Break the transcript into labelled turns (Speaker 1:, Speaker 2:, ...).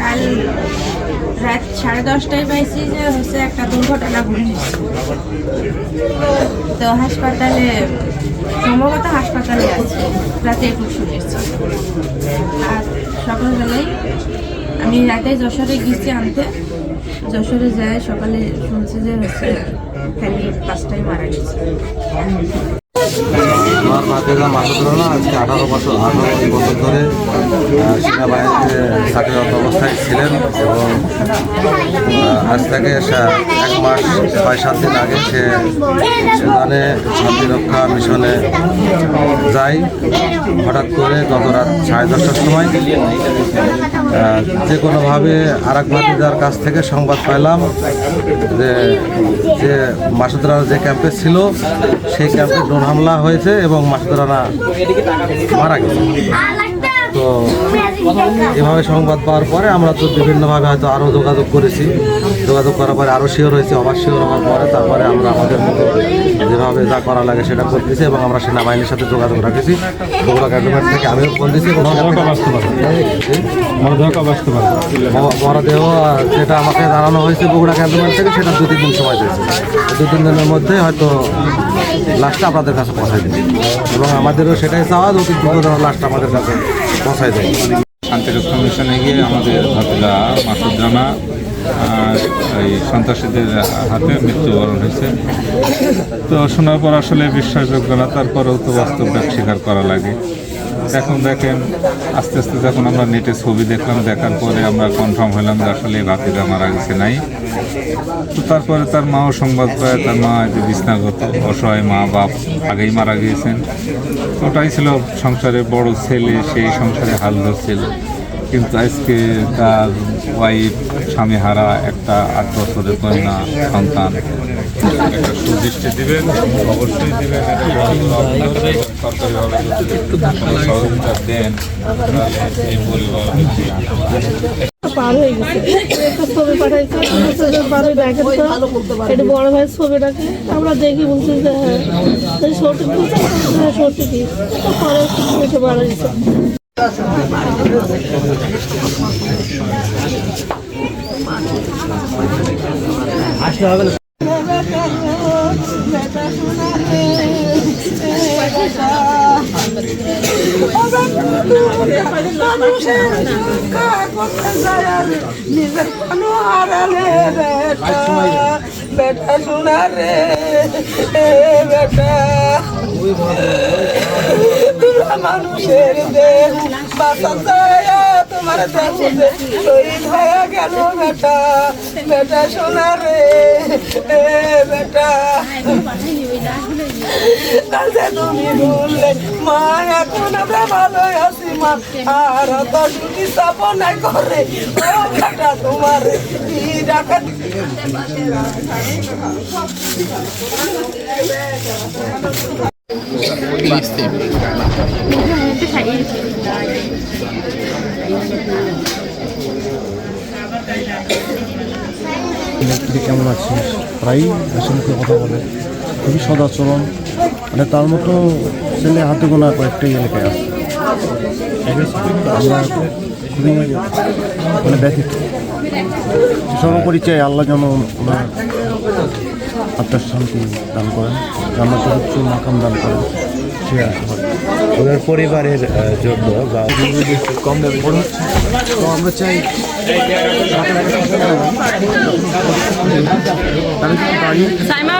Speaker 1: কাল রাত সাড়ে দশটায় পাইছি যে হচ্ছে একটা দুর্ঘটনা ঘটেছে। তো হাসপাতালে, সম্ভবত হাসপাতালে আছে, রাতে একটু শুনেছি আর সকালবেলায় আমি রাতে যশোরে গেছি আনতে। যশোরে যায়, সকালে শুনছি যে হচ্ছে খালি পাঁচটায় মারা গেছে।
Speaker 2: আমার মাসুদুল্লাহ আজকে আঠারো বছর বছর ধরে অবস্থায় ছিলেন এবং আজ এক মাস ছয় সাত দিন আগে শান্তিরক্ষা মিশনে যায় হঠাৎ করে গত রাত সাড়ে দশটার সময়। যে কোনোভাবে আর এক ভাতিজার কাছ থেকে সংবাদ পাইলাম যে যে মাসুদ যে ক্যাম্পে ছিল, সেই ক্যাম্পে ড্রোন হামলা হয়েছে এবং মাসুদরানা মারা গেছে। তো এভাবে সংবাদ পাওয়ার পরে আমরা তো বিভিন্নভাবে হয়তো আরও যোগাযোগ করেছি। যোগাযোগ করার পরে আরও শিওর হয়েছে অবাক শিওর হওয়ার পরে তারপরে আমরা আমাদের মতো যেভাবে যা করা লাগে সেটা করতেছি এবং আমরা সেনাবাহিনীর সাথে যোগাযোগ রাখেছি। বগুড়া ক্যান্টনমেন্ট থেকে আমিও ফোন দিয়েছি এবং মরদেহ যেটা আমাকে জানানো হয়েছে বগুড়া ক্যান্টনমেন্ট থেকে সেটা দু তিন দিন সময় দিয়েছে। দু তিন দিনের মধ্যে হয়তো লাশটা আপনাদের কাছে পৌঁছায় দেবে। এবং আমাদেরও সেটাই চাওয়া দু তিন দিন লাশটা আমাদের কাছে পৌঁছায় দেয়
Speaker 3: শান্তিরক্ষা মিশনে গিয়ে আমাদের ভাতিলা মাসুদ রানা এই সন্ত্রাসীদের হাতে মৃত্যুবরণ হয়েছে। তো শোনার পর আসলে বিশ্বাসযোগ্য না, তারপরেও তো বাস্তবটা স্বীকার করা লাগে। এখন দেখেন, আস্তে আস্তে যখন আমরা নেটে ছবি দেখলাম, দেখার পরে আমরা কনফার্ম হলাম যে আসলে ভাতিজা মারা গেছে নাই। তো তারপরে তার মাও সংবাদ পায়, তার মা যে বিছনাগত, অসহায় মা বাপ আগেই মারা গিয়েছেন। ওটাই ছিল সংসারে বড় ছেলে, সেই সংসারে হাল ধরছিল। কিন্তু আজকে তার ওয়াইফ স্বামী হারা একটা আট বছরের কন্যা সন্তান সুদৃষ্টি দিবেন, অবশ্যই দিবেন
Speaker 4: পার হয়ে গেছে। একটা ছবি পাঠাইছে বাড়ি এটা বড় ভাই ছবিটাকে আমরা দেখি যে হ্যাঁ হ্যাঁ এটা মারা গেছে
Speaker 5: বেটা শোনা রে বেটা মানুষের দেহ বাসা যায় তোমার দেখো যে শহীদ হয়ে গেল বেটা বেটা শোনা রে বেটা। তুমি বললে, মা, এখন আমরা আছি, মা, আর তো সুখী স্থাপনা করে বেটা, তোমার কি ডাকা
Speaker 6: তুই কেমন আছিস? প্রায়ই মুখে কথা বলে খুবই সদাচরণ। মানে তার মতো ছেলে হাতে গোনা কয়েকটাই এলাকায় আছে। আমরা খুবই মানে ব্যথিত। সর্বপরিচয় আল্লাহ যেন ওনার আত্মার শান্তি দান করেন। জান্নাতের উচ্চ মাকাম দান করেন। সে আশীর্বাদ
Speaker 2: ওনার পরিবারের জন্য বা
Speaker 6: কম দামে তো আমরা চাই
Speaker 4: সাইমা।